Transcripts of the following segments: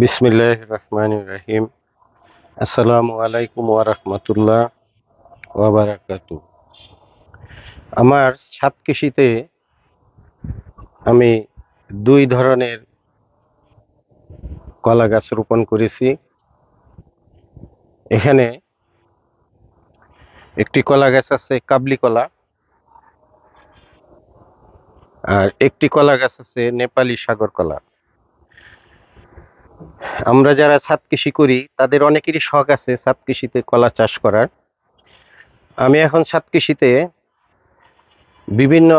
বিসমিল্লাহ রহমান রাহিম আসসালামু আলাইকুম ওয়ারহমতুল্লাহ ওয়াবারাকাতু আমার ছাদ কৃষিতে আমি দুই ধরনের কলা গাছ রোপণ করেছি। এখানে একটি কলা গাছ আছে কাবলি কলা আর একটি কলা গাছ আছে নেপালি সাগর কলা। আমরা যারা ছাদ কৃষি করি, তাদের অনেকেরই শখ আছে ছাদ কৃষিতে কলা চাষ করার। আমি এখন ছাদ কৃষিতে বিভিন্ন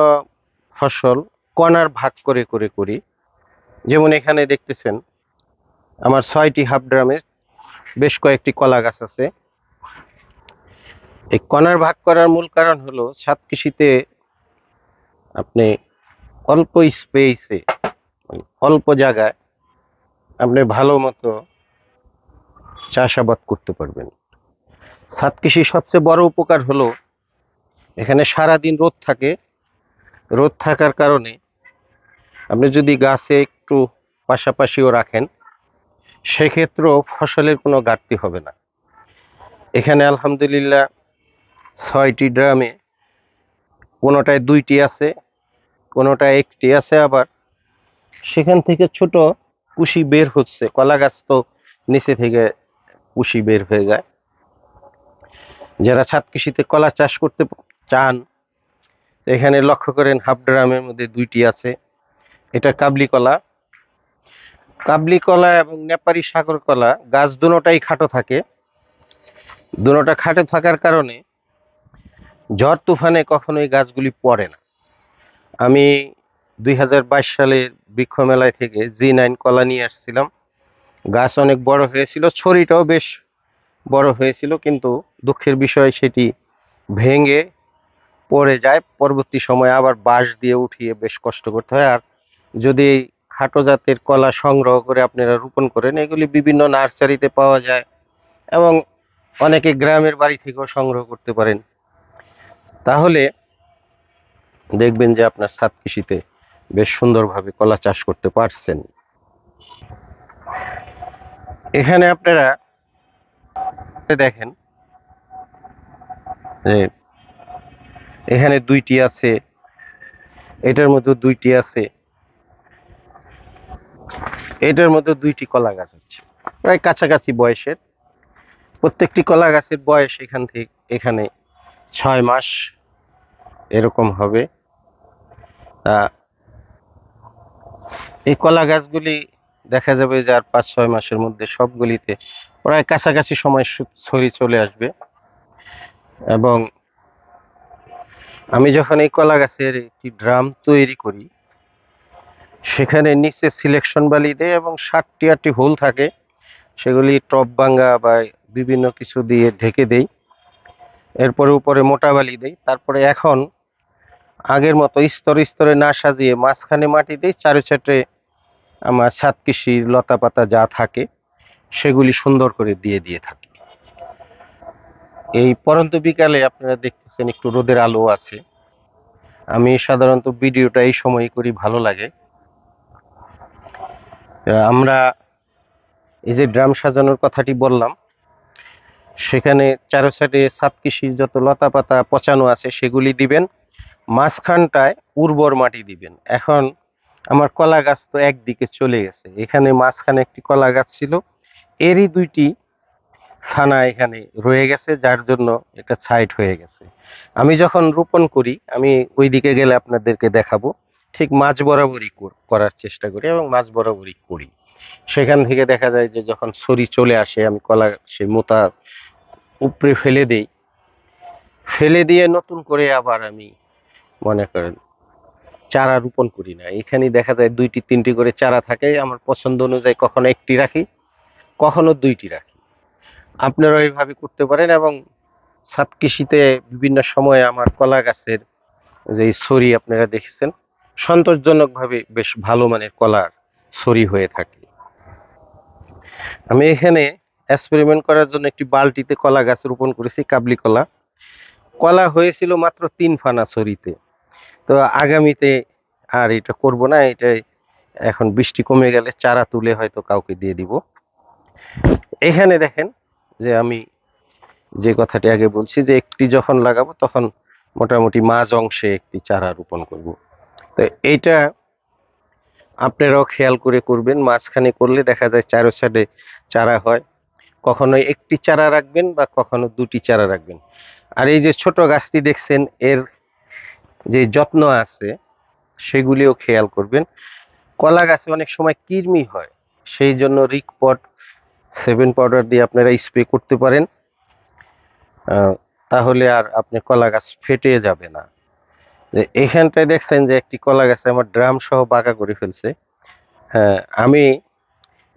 ফসল কণার ভাগ করে করে করি। যেমন এখানে দেখতেছেন, আমার ছয়টি হাফ ড্রামে বেশ কয়েকটি কলা গাছ আছে। এই কণার ভাগ করার মূল কারণ হলো ছাদ কৃষিতে আপনি অল্প স্পেসে অল্প জায়গায় আপনি ভালো মতো চাষাবাদ করতে পারবেন। ছাদ কৃষির সবচেয়ে বড় উপকার হলো, এখানে সারা দিন রোদ থাকে। রোদ থাকার কারণে আপনি যদি গাছে একটু পাশাপাশিও রাখেন, সেক্ষেত্রেও ফসলের কোনো ঘাটতি হবে না। এখানে আলহামদুলিল্লাহ ছয়টি ড্রামে কোনোটায় দুইটি আছে, কোনোটায় একটি আছে আবার। সেখান থেকে ছোট কুশি বের হচ্ছে, কলা গাছ তো নিচে থেকে কুশি বের হয়ে যায়। যারা ছাদ কৃষিতে কলা চাষ করতে চান, এখানে লক্ষ্য করেন হাফ ড্রামের মধ্যে দুইটি আছে। এটা কাবলি কলা। কাবলি কলা এবং নেপালি সাগর কলা, গাছ দুটোটাই খাটো থাকে। দুটোটা খাটো থাকার কারণে ঝড় তুফানে কখনোই গাছগুলি পড়ে না। আমি দুই হাজার বাইশ সালের বৃক্ষ মেলায় থেকে জি নাইন কলা নিয়ে আসছিলাম। গাছ অনেক বড় হয়েছিল, ছড়িটাও বেশ বড় হয়েছিল, কিন্তু দুঃখের বিষয় সেটি ভেঙে পড়ে যায়। পরবর্তী সময়ে আবার বাঁশ দিয়ে উঠিয়ে বেশ কষ্ট করতে হয়। আর যদি এই খাটো জাতের কলা সংগ্রহ করে আপনারা রোপণ করেন, এগুলি বিভিন্ন নার্সারিতে পাওয়া যায় এবং অনেকে গ্রামের বাড়ি থেকেও সংগ্রহ করতে পারেন। তাহলে দেখবেন যে আপনার ছাদ কৃষিতে বেশ সুন্দরভাবে কলা চাষ করতে পারছেন। এখানে আপনারা দেখেন যে এখানে দুইটি আছে, এটার মধ্যে দুইটি আছে, এটার মধ্যে দুইটি কলা গাছ আছে। প্রায় কাছাকাছি বয়সের। প্রত্যেকটি কলা গাছের বয়স এখান থেকে এখানে ছয় মাস এরকম হবে। এই কলা গাছগুলি দেখা যাবে যে আর পাঁচ, ছয় মাসের মধ্যে সবগুলিতে প্রায় কাছাকাছি সময় ছড়ি চলে আসবে। এবং আমি যখন এই কলা গাছের একটি ড্রাম তৈরি করি, সেখানে নিচে সিলেকশন বালি দেয় এবং ষাটটি আটটি হোল থাকে, সেগুলি টপ ভাঙ্গা বা বিভিন্ন কিছু দিয়ে ঢেকে দেই। এরপরে উপরে মোটা বালি দেই। তারপরে এখন আগের মতো স্তরে স্তরে না সাজিয়ে মাঝখানে মাটি দিই চারে চাটে আমার ছাদ কৃষির লতা পাতা যা থাকে, সেগুলি সুন্দর করে দিয়ে দিয়ে থাকি। এই পরন্ত বিকালে আপনারা দেখতেছেন একটু রোদের আলো আছে। আমি সাধারণত ভিডিওটা এই সময় করি, ভালো লাগে। আমরা এই যে ড্রাম সাজানোর কথাটি বললাম, সেখানে চারো সাইডে ছাদ কৃষির যত লতা পাতা পচানো আছে, সেগুলি দিবেন। মাঝখানটায় উর্বর মাটি দিবেন। এখন আমার কলা গাছ তো একদিকে চলে গেছে। এখানে মাঝখানে একটি কলা গাছ ছিল। এরই দুইটি ছানা এখানে রয়ে গেছে, যার জন্য এটা সাইড হয়ে গেছে। আমি যখন রোপণ করি, আমি ওই দিকে গেলে আপনাদেরকে দেখাবো। ঠিক মাঝ বরাবরই করার চেষ্টা করি এবং মাঝ বরাবরই করি। সেখান থেকে দেখা যায় যে যখন ছড়ি চলে আসে, আমি কলা সেই মোতা উপরে ফেলে দেই। ফেলে দিয়ে নতুন করে আবার আমি মনে করেন, চারা রোপণ করি না। এখানে দেখা যায় দুইটি, তিনটি করে চারা থাকে, আমার পছন্দ অনুযায়ী কখনো একটি রাখি, কখনো দুইটি রাখি। আপনারা এইভাবে করতে পারেন এবং ছাদ কৃষিতে বিভিন্ন সময়ে আমার কলা গাছের যে ছড়ি আপনারা দেখেছেন, সন্তোষজনকভাবে বেশ ভালো মানের কলার ছড়ি হয়ে থাকে। আমি এখানে এক্সপেরিমেন্ট করার জন্য একটি বালতিতে কলা গাছ রোপণ করেছি, কাবলি কলা। কলা হয়েছিল মাত্র তিন ফানা ছড়িতে। তো আগামীতে আর এটা করব না এটাই এখন বৃষ্টি কমে গেলে চারা তুলে হয়তো কাউকে দিয়ে দিব। এখানে দেখেন যে আমি যে কথাটি আগে বলছি যে একটি যখন লাগাবো তখন মোটামুটি মাঝ অংশে একটি চারা রোপণ করব। তো এইটা আপনারাও খেয়াল করে করবেন, মাঝখানে করলে দেখা যায় চারো সাইডে চারা হয়। কখনো একটি চারা রাখবেন বা কখনো দুটি চারা রাখবেন। আর এই যে ছোট গাছটি দেখছেন, এর যে যত্ন আছে, সেগুলিও খেয়াল করবেন। কলা গাছে অনেক সময় কৃমি হয়, সেই জন্য রিক রিকপট সেভেন পাউডার দিয়ে আপনারা স্প্রে করতে পারেন। তাহলে আর আপনি কলা গাছ ফেটে যাবে না। যে এখানটায় দেখছেন যে একটি কলা গাছে আমার ড্রাম সহ বাঁকা করে ফেলছে। হ্যাঁ আমি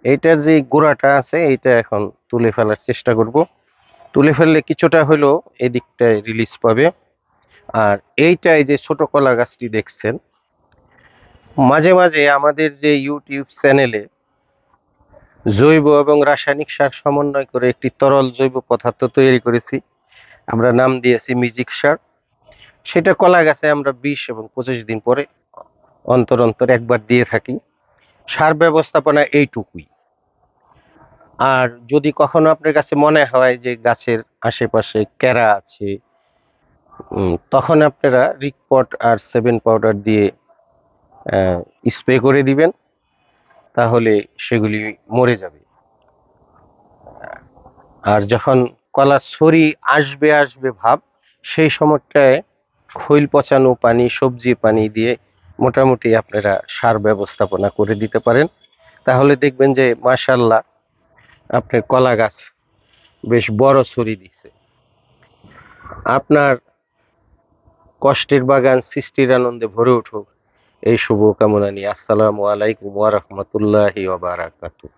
এইটার যে গোড়াটা আছে, এইটা এখন তুলে ফেলার চেষ্টা করব। তুলে ফেললে কিছুটা হলেও এদিকটায় রিলিজ পাবে। আর এইটাই যে ছোট কলা গাছটি দেখছেন, মাঝে মাঝে আমাদের যে ইউটিউব চ্যানেলে জৈব এবং রাসায়নিক সার সমন্বয় করে একটি তরল জৈব পদার্থ তৈরি করেছি, আমরা নাম দিয়েছি মিউজিক সার। সেটা কলা গাছে আমরা বিশ এবং পঁচিশ দিন পরে অন্তর অন্তর একবার দিয়ে থাকি। সার ব্যবস্থাপনা এইটুকুই। আর যদি কখনো আপনার কাছে মনে হয় যে গাছের আশেপাশে ক্যারা আছে তখন আপনারা রিকপট আর সেভেন পাউডার দিয়ে স্প্রে করে দিবেন, তাহলে সেগুলি মরে যাবে। আর যখন কলা ছড়ি আসবে আসবে ভাব, সেই সময়টায় খৈল পচানো পানি, সবজি পানি দিয়ে মোটামুটি আপনারা সার ব্যবস্থাপনা করে দিতে পারেন। তাহলে দেখবেন যে মাশাল্লাহ আপনার কলা গাছ বেশ বড় ছড়ি দিচ্ছে আপনার কষ্টের বাগান সৃষ্টির আনন্দে ভরে উঠুক। এই শুভ কামনা নিয়ে আসসালামু আলাইকুম ওয়া বারাকাতুহু।